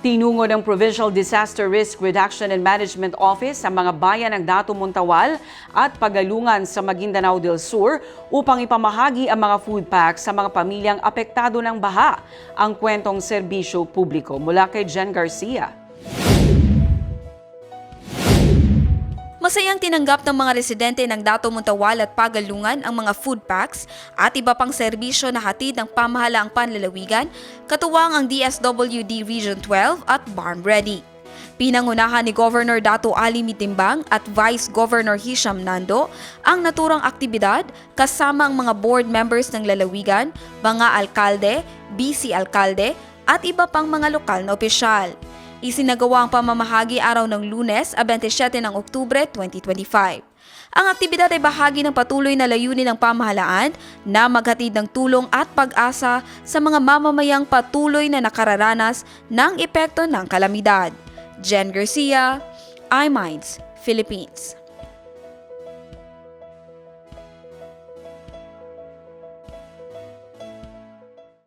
Tinungo ng Provincial Disaster Risk Reduction and Management Office sa mga bayan ng Dato Montawal at Pagalungan sa Maguindanao del Sur upang ipamahagi ang mga food packs sa mga pamilyang apektado ng baha. Ang kwentong serbisyo publiko mula kay Jen Garcia. Masayang tinanggap ng mga residente ng Dato Montawal at Pagalungan ang mga food packs at iba pang serbisyo na hatid ng pamahalaang panlalawigan, katuwang ang DSWD Region 12 at Barn Ready. Pinangunahan ni Governor Dato Ali Mitimbang at Vice Governor Hisham Nando ang naturang aktibidad kasama ang mga board members ng lalawigan, mga alkalde, BC alkalde at iba pang mga lokal na opisyal. Isinagawa ang pamamahagi araw ng lunes, a 27 ng Oktubre 2025. Ang aktibidad ay bahagi ng patuloy na layunin ng pamahalaan na maghatid ng tulong at pag-asa sa mga mamamayang patuloy na nakararanas ng epekto ng kalamidad. Jen Garcia, iMinds, Philippines.